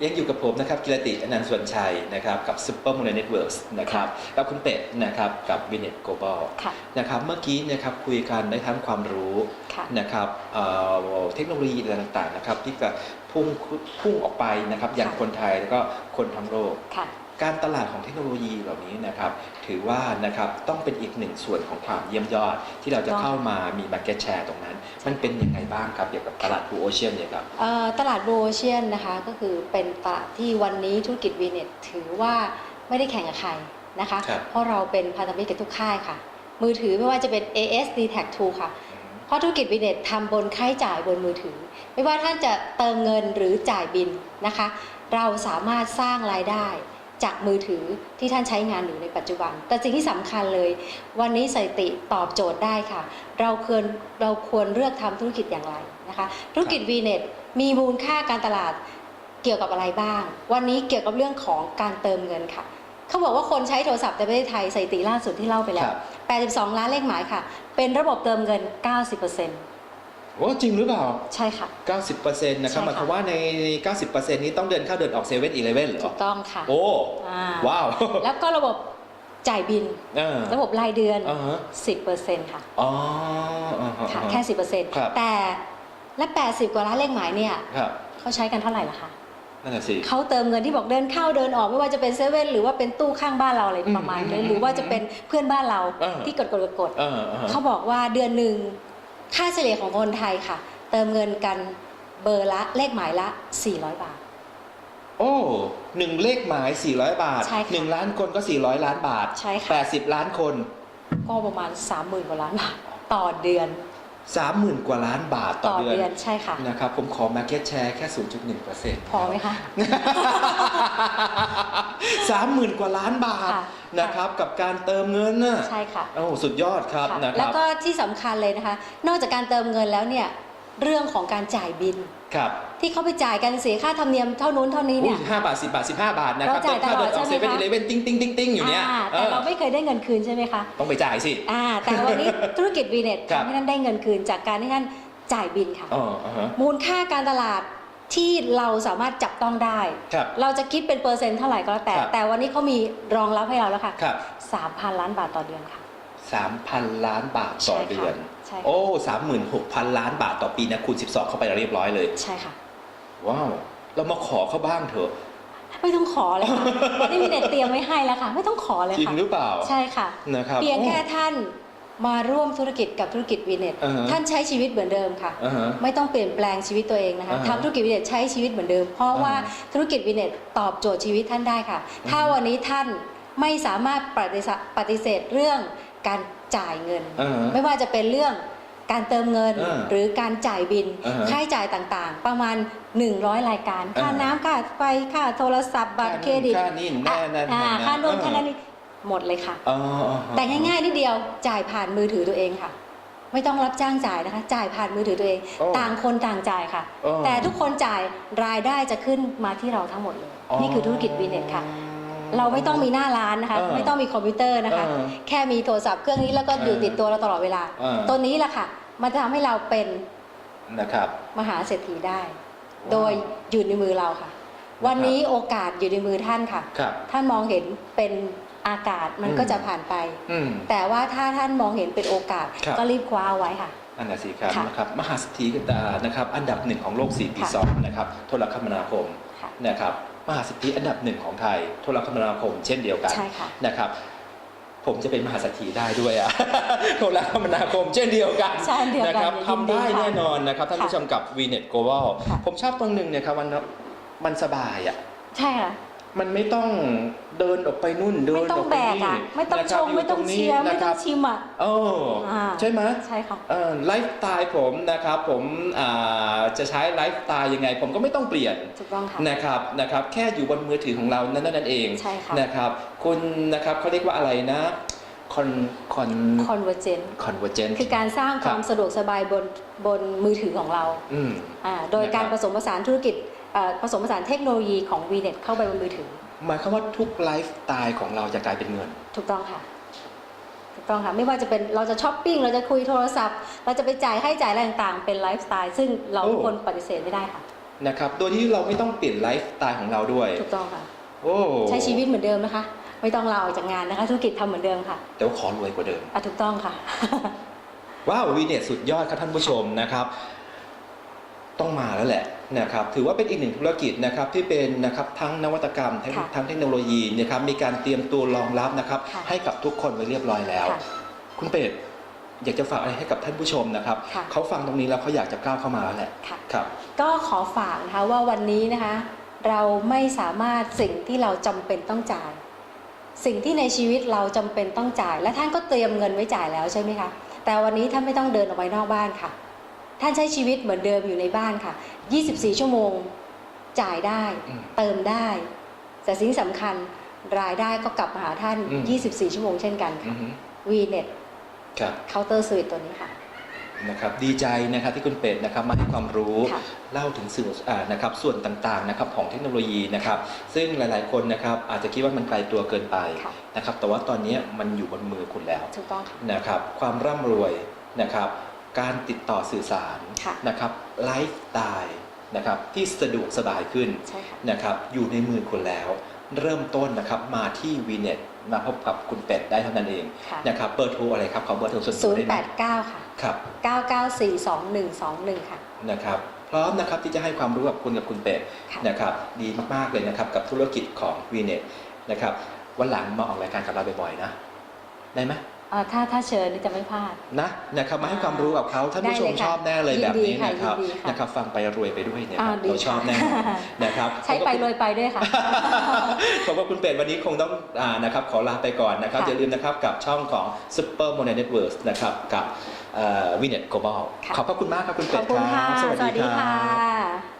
ยังอยู่กับผมนะครับกิรติอนันต์ส่วนชัยนะครับกับ Super m o n e y Networks นะครับกับคุณเป็ดนะครับกับ b i n e t Global ค่ะนะครับเมื่อกี้นะครับคุยกันได้ทั้งความรู้ค่ะนะครับเอ่อเทคโนโลยีต่างๆนะครับที่จะพุ่งพุ่งออกไปนะครับอย่างค่ะคนไทยแล้วก็คนทั้งโลกค่ะ การตลาดของเทคโนโลยีเหล่านี้นะครับถือว่านะครับต้องเป็นอีกหนึ่งส่วนของความเยี่ยมยอด ที่เราจะต้องเข้ามามี market share ตรงนั้น มันเป็นยังไงบ้างครับเกี่ยวกับตลาด Blue Ocean เนี่ยครับเอ่อตลาดโบเชียนนะคะก็คือเป็นตลาดที่วันนี้ธุรกิจวีเน็ตถือว่าไม่ได้แข่งกับใครนะคะ ครับ เพราะเราเป็นพันธมิตรกับทุกค่ายค่ะ มือถือไม่ว่าจะเป็น AS d t a c 2ค่ะ เพราะธุรกิจวีเน็ตทำบนค่าใช้จ่ายบนมือถือ ไม่ว่าท่านจะเติมเงินหรือจ่ายบินนะคะ เราสามารถสร้างรายได้ จากมือถือที่ท่านใช้งานอยู่ในปัจจุบัน แต่สิ่งที่สำคัญเลย วันนี้สถิติตอบโจทย์ได้ค่ะ เราควรเราควรเลือกทำธุรกิจอย่างไรนะคะธุรกิจ VNet มีมูลค่าการตลาดเกี่ยวกับอะไรบ้าง วันนี้เกี่ยวกับเรื่องของการเติมเงินค่ะเขาบอกว่าคนใช้โทรศัพท์ในประเทศไทยสถิติล่าสุดที่เล่าไปแล้ควรับ82 ล้านเลขหมายค่ะ เป็นระบบเติมเงิน 90% โอ้จริงหรือเปล่า ใช่ค่ะ 90%นะครับใช่ค่ะหมายความว่าใน90%นี้ต้องเดินเข้าเดินออกเซเว่นอีเลเว่นเหรถูอกต้องค่ะโอ้อ่าว้าวแล้วก็ระบบจ่ายบิน เออระบบรายเดือน อ่าฮะ10%ค่ะ อ๋ออ่าฮะค่ะอ่าฮะแค่ ครับ 10%แต่และ 80 กว่าล้านเลขหมายเนี่ยครับเขาใช้กันเท่าไหร่ล่ะคะนั่นแหะสิ เขาเติมเงินที่บอกเดินเข้าเดินออกไม่ว่าจะเป็นเซเว่นหรือว่าเป็นตู้ข้างบ้านเราอะไรอืมประมาณอืนี้มหรือว่าจะเป็นเพื่อนบ้านเราเออ ที่กดกดกดกด เอออ่าฮะเขาบอกว่าเดือนหนึ่ง ค่าเฉลี่ยของคนไทยค่ะ เติมเงินกันเบอร์ละเลขหมายละ 400 บาท โอ้หนึ่งเลขหมาย 400 บาท ใช่ค่ะหนึ่งล้านคนก็ 400 ล้านบาท ใช่ค่ะ 80 ล้านคน ก็ประมาณ 30,000กว่าล้านบาทต่อเดือน 30,000 กว่าล้านบาทต่ต่ออเดือนเดือนใช่ค่ะนะครับผมขอ market share แค่ 0.1%พอไหมคะสามหมื่นกว่าล้านบาทค่ะนะครับกับการเติมเงินน่ะใช่ค่ะโอ้สุดยอดครับค่ะนะคแล้วรับก็ที่สำคัญเลยนะคะ นอกจากการเติมเงินแล้วเนี่ย เรื่องของการจ่ายบิน ครับที่เขาไปจ่ายกันเสียค่าธรรมเนียมเท่านู้นเท่านี้อุ้เนี่ยยห้าบาทสิบาทสิบห้าบาทนะครับเราจ่ายตลอดเดินเข้าใช่เดินออกไหมเซเว่นคะอีเลเว่นติ้งติ้งติ้งติ้งอยู่เนี่ยอ่าเอแต่อเราไม่เคยได้เงินคืนใช่ไหมคะ ต้องไปจ่ายสิอ่าแต่วันนี้ธุรกิจ v ีเน็ตครับทำให้ท่านได้เงินคืนจากการที่ท่านจ่ายบินค่ะอ๋ออ่าฮะมูลค่าการตลาดที่เราสามารถจับต้องได้ครับเราจะคิดเป็นเปอร์เซ็นต์เท่าไหร่ก็แล้วแต่ครับแต่วันนี้เขามีรองรับให้เราแล้วค่ะครับ3,000ล้านบาทต่อเดือนค่ะ สามพันล้านบาทต่อใช่ค่ะเดือน ใช่ค่ะโอ้สามหมื่นหกพันล้านบาทต่อปีนะคูณสิบสองเข้าไปแล้วเรียบร้อยเลย ใช่ค่ะ ว้าว เรามาขอเขาบ้างเถอะ ไม่ต้องขอเลยค่ะวันนี้มีเน็ตเตรียมไว้ให้แล้วค่ะ ไม่ต้องขอเลยจริงค่ะ หรือเปล่าใช่ค่ะ นะครับ เพียงแค่ท่านมาร่วมธุรกิจกับธุรกิจวีเน็ตอ่าฮะ ท่านใช้ชีวิตเหมือนเดิมค่ะ อ่าฮะ ไม่ต้องเปลี่ยนแปลงชีวิตตัวเองนะคะอ่าฮะทำธุรกิจวิเนตใช้ชีวิตเหมือนเดิม เพราะว่าธุรกิจวิเนตตอบโจทย์ชีวิตท่านได้ค่ะ ถ้าวันนี้ท่านไม่สามารถปฏิเสธปฏิเสธเรื่อง การจ่ายเงิน อ่าฮะไม่ว่าจะเป็นเรื่องการเติมเงิน อ่าหรือการจ่ายบินอ่าฮะค่าใช้จ่ายต่างๆ ประมาณ 100 รายการ ค่าอ่าน้ำค่าไฟค่าโทรศัพท์บัตรเครดิตค่านี่แน่นั่นอ่าะค่าโน่นเออค่านั้นนี่หมดเลยค่ะอ๋ออ๋อแต่ง่ายๆนิดเดียวจ่ายผ่านมือถือตัวเองค่ะ ไม่ต้องรับจ้างจ่ายนะคะ จ่ายผ่านมือถือตัวเอง โอ้ต่างคนต่างจ่ายค่ะ โอ้แต่ทุกคนจ่ายรายได้จะขึ้นมาที่เราทั้งหมดเลยนี่คือธุรกิจวีเน็ตค่ะ เราไม่ต้องมีหน้าร้านนะคะ เออไม่ต้องมีคอมพิวเตอร์นะคะ เออแค่มีโทรศัพท์เครื่องนี้แล้วก็อยู่เออติดตัวเราตลอดเวลา เออ ตัวนี้แหละค่ะ มันจะทำให้เราเป็นนะครับ มหาเศรษฐีได้ ว้าว โดยอยู่ในมือเราค่ะ วันนี้โอกาสอยู่ในมือท่านค่ะ ครับ ท่านมองเห็นเป็นอากาศมันอืมก็จะผ่านไป อืม แต่ว่าถ้าท่านมองเห็นเป็นโอกาสครับ ก็รีบคว้าเอาไว้ค่ะ อันดับสี่ครับค่ะนะครับมหาเศรษฐีกันดานะครับ อันดับหนึ่งของโลก4ปีค่ะ ซ้อนนะครับโทรคมนาคมค่ะ นะครับ มหาเศรษฐีอันดับหนึ่งของไทยโทรคมนาคมเช่นเดียวกันใช่ค่ะ นะครับ ผมจะเป็นมหาเศรษฐีได้ด้วยอะ โทรคมนาคมเช่นเดียวกันเช่นเดียวกันนะครับยินดีทำได้ค่ะแน่นอนนะครับท่านค่ะผู้ชมกับ VNet Global ค่ะ ผมชอบตรงหนึ่งเนี่ยครับมันมันสบายอะใช่ค่ะ มันไม่ต้องเดินออกไปนู่นเดินไม่ต้อองอกแบไปกนี่อะไม่ต้องนะคชรับงไม่ต้องยู่เชียร์ไม่นะคต้อรับงชิมอะ โอ้อ่า ใช่ไหม ใช่ค่ะ เอ่อไลฟ์สไตล์ผมนะครับผมอ่าจะใช้ไลฟ์สไตล์ยังไง ผมก็ไม่ต้องเปลี่ยนถูกต้องค่ะ นะครับนะครับแค่อยู่บนมือถือของเรานั่นนั่นเองใช่ค่ะ นะครับคุณนะครับเขาเรียกว่าอะไรนะคอนคอน convergent คอนเวอร์เจน คือการสร้างความครับสะดวกสบายบนบนมือถือของเราอืม อ่าโดยการนะครับ ผสมผสานธุรกิจเอ่อ ผสมผสานเทคโนโลยีของ VNet เข้าไปบนมือถือ หมายความว่าทุกไลฟ์สไตล์ของเราจะกลายเป็นเงิน ถูกต้องค่ะ ถูกต้องค่ะ ไม่ว่าจะเป็นเราจะช้อปปิ้ง เราจะคุยโทรศัพท์ เราจะไปจ่ายให้จ่ายอะไรต่างๆ เป็นไลฟ์สไตล์ ซึ่งเราโอ้ทุกคนปฏิเสธไม่ได้ค่ะ นะครับ โดยที่เราไม่ต้องเปลี่ยนไลฟ์สไตล์ของเราด้วย ถูกต้องค่ะ โอ้ ใช้ชีวิตเหมือนเดิมนะคะ ไม่ต้องลาออกจากงานนะคะ ธุรกิจทำเหมือนเดิมค่ะ แต่ว่าขอรวยกว่าเดิมอะถูกต้องค่ะ ว้าววีเน็ตสุดยอดครับท่านผู้ชมนะครับ ต้องมาแล้วแหละนะครับถือว่าเป็นอีกหนึ่งธุรกิจนะครับที่เป็นนะครับทั้งนวัตกรรม ทั้งค่ะทั้งเทคโนโลยีนะครับมีการเตรียมตัวรองรับนะครับค่ะ ให้กับทุกคนไว้เรียบร้อยแล้ว ค่ะ คุณเป็ดอยากจะฝากอะไรให้กับท่านผู้ชมนะครับค่ะ เขาฟังตรงนี้แล้วเขาอยากจะก้าวเข้ามาแล้วแหละค่ะ ครับ ก็ขอฝากนะคะว่าวันนี้นะคะ เราไม่สามารถสิ่งที่เราจำเป็นต้องจ่าย สิ่งที่ในชีวิตเราจำเป็นต้องจ่าย และท่านก็เตรียมเงินไว้จ่ายแล้วใช่ไหมคะแต่วันนี้ท่านไม่ต้องเดินออกไปนอกบ้านค่ะ ท่านใช้ชีวิตเหมือนเดิมอยู่ในบ้านค่ะ 24 ชั่วโมงจ่ายได้อืมเติมได้ แต่สิ่งสำคัญรายได้ก็กลับมาหาท่านอืม24 ชั่วโมงเช่นกันอืค่ะอฮึ VNet ครับเคาน์เตอร์สวิตตัวนี้ค่ะนะครับดีใจนะครับที่คุณเป็ดนะครับมาให้ความรู้ค่ะเล่าถึงสื่ออ่านะครับส่วนต่างๆนะครับของเทคโนโลยีนะครับซึ่งหลายๆคนนะครับอาจจะคิดว่ามันไกลตัวเกินไปค่ะนะครับแต่ว่าตอนนี้มันอยู่บนมือคุณแล้วถูกต้องค่ะนะครับความร่ำรวยนะครับ การติดต่อสื่อสารค่ะนะครับไลฟ์สไตล์นะครับที่สะดวกสบายขึ้นใช่ค่ะนะครับอยู่ในมือคุณแล้ว เริ่มต้นนะครับมาที่ VNet มาพบกับคุณเป็ดได้เท่านั้นเองค่ะนะครับเบอร์โทรอะไรครับขอเบอร์โทรส่วนตัวได้ไหม089 ค่ะครับ 9942121 ค่ะนะครับพร้อมนะครับที่จะให้ความรู้กับคุณกับคุณเป็ดค่ะนะครับดีมากๆเลยนะครับกับธุรกิจของ VNet นะครับวันหลังมาออกรายการกับเราบ่อยๆนะได้ไหม เอ่อถ้าถ้าเชิญนี่จะไม่พลาด นะนะครับมาให้ความรู้กับเขาท่านผู้ชมได้เลยค่ะชอบแน่เลยแบบนี้ยินดีค่ะนะครับยินดีค่ะนะครับฟังไปรวยไปด้วยเนี่ยอ่าครับดีเราชอบแน่นอนค่ะ นะครับ ใช้ไปรวยไปด้วยค่ะ ขอบคุณเป็ดวันนี้คงต้องอานะครับขอลาไปก่อนนะครับ ค่ะอย่าลืมนะครับกับช่องของ Super m o n e y Networks นะครับกับวินเน็ต Global ค่ะ ขอบพระคุณมากครับคุณขเป็อดบคุณคค่ะ รับสวัสดีรับค่ะ